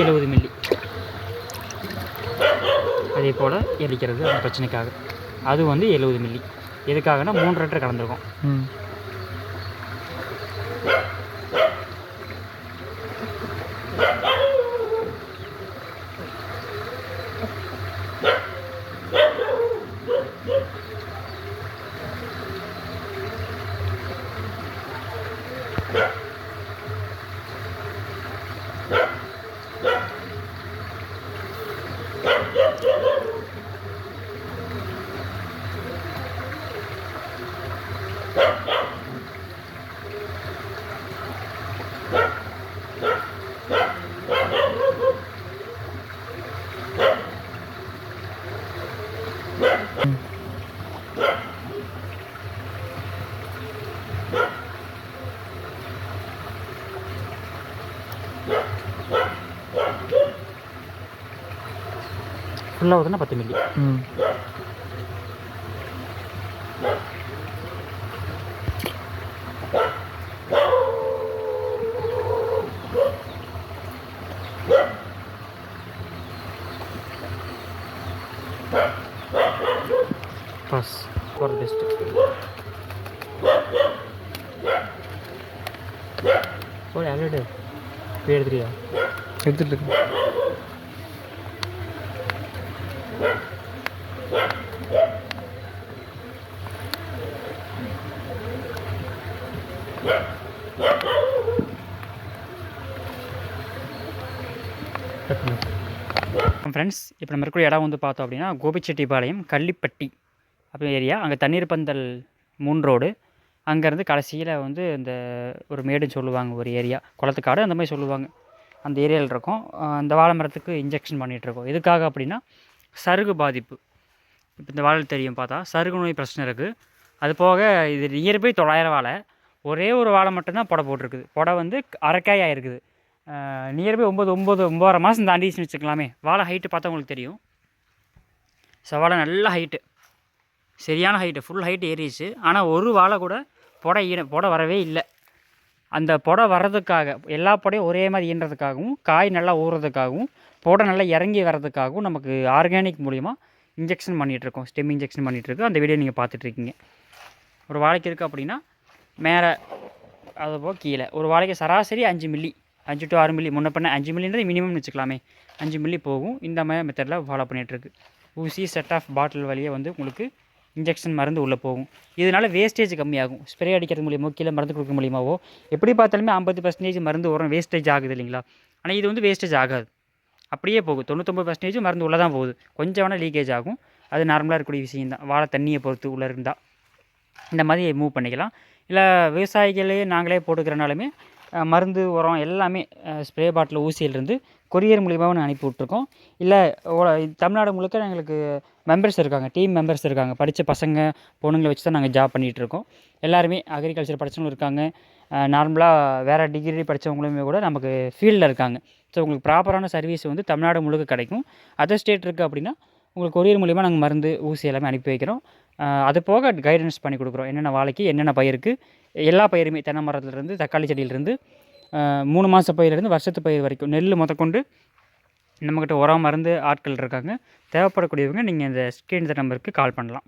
எழுபது மில்லி. அதே போல் எரிக்கிறது அந்த பிரச்சனைக்காக. அது வந்து எழுபது மில்லி. எதுக்காகனா மூன்று லிட்டர் கலந்துருக்கும். ஃபுல்லாக ஊற்றுனா பத்து மில்லி ம். பாஸ் ஃபார் பெஸ்ட்டு ஓ அலர்டு போய் எடுத்துறியா எடுத்துட்டு இருக்கேன் ஃப்ரெண்ட்ஸ் இப்போ நம்ம இருக்கிற இடம் வந்து பார்த்தோம் அப்படின்னா கோபிச்செட்டிபாளையம் கள்ளிப்பட்டி அப்படி ஏரியா அங்கே தண்ணீர் பந்தல் மூன் ரோடு. அங்கேருந்து கடைசியில் வந்து இந்த ஒரு மேடுன்னு சொல்லுவாங்க ஒரு ஏரியா குளத்துக்காடு அந்த மாதிரி சொல்லுவாங்க. அந்த ஏரியாவில் இருக்கோம். அந்த வாழை மரத்துக்கு இன்ஜெக்ஷன் பண்ணிகிட்ருக்கோம் எதுக்காக அப்படின்னா சருகு பாதிப்பு. இப்போ இந்த வாழை தெரியும் பார்த்தா சருகு நோய் பிரச்சனை இருக்குது அது போக இது நியர்பை தொள்ளாயிரம் வாழை ஒரே ஒரு வாழை மட்டும்தான் புடை போட்டிருக்குது. புடை வந்து அரைக்காயாக இருக்குது நியர்பை ஒம்பது ஒம்பது ஒம்பதரை மாதம் தாண்டிச்சுன்னு வச்சுக்கலாமே. வாழை ஹைட்டு பார்த்தா உங்களுக்கு தெரியும். சவாழை நல்ல ஹைட்டு சரியான ஹைட்டு ஃபுல் ஹைட்டு ஏறிடுச்சு. ஆனால் ஒரு வாழை கூட புடை ஈன புடை வரவே இல்லை. அந்த புடை வர்றதுக்காக எல்லா புடையும் ஒரே மாதிரி ஈன்றதுக்காகவும் காய் நல்லா ஊறுறதுக்காகவும் புடை நல்லா இறங்கி வர்றதுக்காகவும் நமக்கு ஆர்கானிக் மூலிமா இன்ஜெக்ஷன் பண்ணிகிட்ருக்கோம் ஸ்டெம் இன்ஜெக்ஷன் பண்ணிகிட்ருக்கோம் அந்த வீடியோ நீங்கள் பார்த்துட்ருக்கீங்க ஒரு வாழைக்கு இருக்குது அப்படின்னா மேலே அது கீழே. ஒரு வாழைக்கு சராசரி அஞ்சு மில்லி அஞ்சு டு ஆறு மில்லி முன்ன பண்ண அஞ்சு மில்லின்றது மினிமம் வச்சுக்கலாமே. அஞ்சு மில்லி போகும். இந்த மாதிரி மெத்தடில் ஃபாலோ பண்ணிகிட்ருக்கு ஊசி செட் ஆஃப் பாட்டில் வழியே வந்து உங்களுக்கு இன்ஜெக்ஷன் மருந்து உள்ளே போகும். இதனால் வேஸ்டேஜ் கம்மியாகும். ஸ்ப்ரே அடிக்கிறது மூலியமோ கீழே மருந்து கொடுக்க மூலியமாவோ எப்படி பார்த்தாலுமே ஐம்பது பர்சன்டேஜ் மருந்து உரம் வேஸ்டேஜ் ஆகுது இல்லைங்களா? ஆனால் இது வந்து வேஸ்டேஜ் ஆகாது. அப்படியே போகும் தொண்ணூத்தொம்பது பர்சன்டேஜ் மருந்து உள்ளே தான் போகுது. கொஞ்சம் வேணால் லீக்கேஜ் ஆகும். அது நார்மலாக இருக்கக்கூடிய விஷயம் தான் வாழை தண்ணியை பொறுத்து உள்ளே இருந்தால் இந்த மாதிரி மூவ் பண்ணிக்கலாம். இல்லை விவசாயிகளே நாங்களே போட்டுக்கிறனாலுமே மருந்து உரம் எல்லாமே ஸ்ப்ரே பாட்டில் ஊசியிலிருந்து கொரியர் மூலியமாகவும் அனுப்பி விட்ருக்கோம் இல்லை ஓ- தமிழ்நாடு முழுக்க எங்களுக்கு மெம்பர்ஸ் இருக்காங்க டீம் மெம்பர்ஸ் இருக்காங்க. படித்த பசங்க பொண்ணுங்களை வச்சு தான் நாங்கள் ஜாப் பண்ணிகிட்டு இருக்கோம் எல்லாருமே அக்ரிகல்ச்சர் படித்தவங்களும் இருக்காங்க நார்மலாக வேறு டிகிரி படித்தவங்களுமே கூட நமக்கு ஃபீல்டில் இருக்காங்க. ஸோ உங்களுக்கு ப்ராப்பரான சர்வீஸ் வந்து தமிழ்நாடு முழுக்க கிடைக்கும். அதர் ஸ்டேட் இருக்குது அப்படின்னா உங்களுக்கு கொரியர் மூலிமா நாங்கள் மருந்து ஊசி எல்லாமே அனுப்பி வைக்கிறோம். அது போக கைடன்ஸ் பண்ணி கொடுக்குறோம். என்னென்ன வாழைக்கு என்னென்ன பயிருக்கு எல்லா பயிருமே தென்னை மரத்துலேருந்து தக்காளி செடியிலேருந்து மூணு மாத பயிர்லேருந்து வருஷத்து பயிர் வரைக்கும் நெல் முதற்கொண்டு நம்மக்கிட்ட உரம் மருந்து ஆட்கள் இருக்காங்க. தேவைப்படக்கூடியவங்க நீங்கள் இந்த ஸ்க்ரீன் நம்பருக்கு கால் பண்ணலாம்.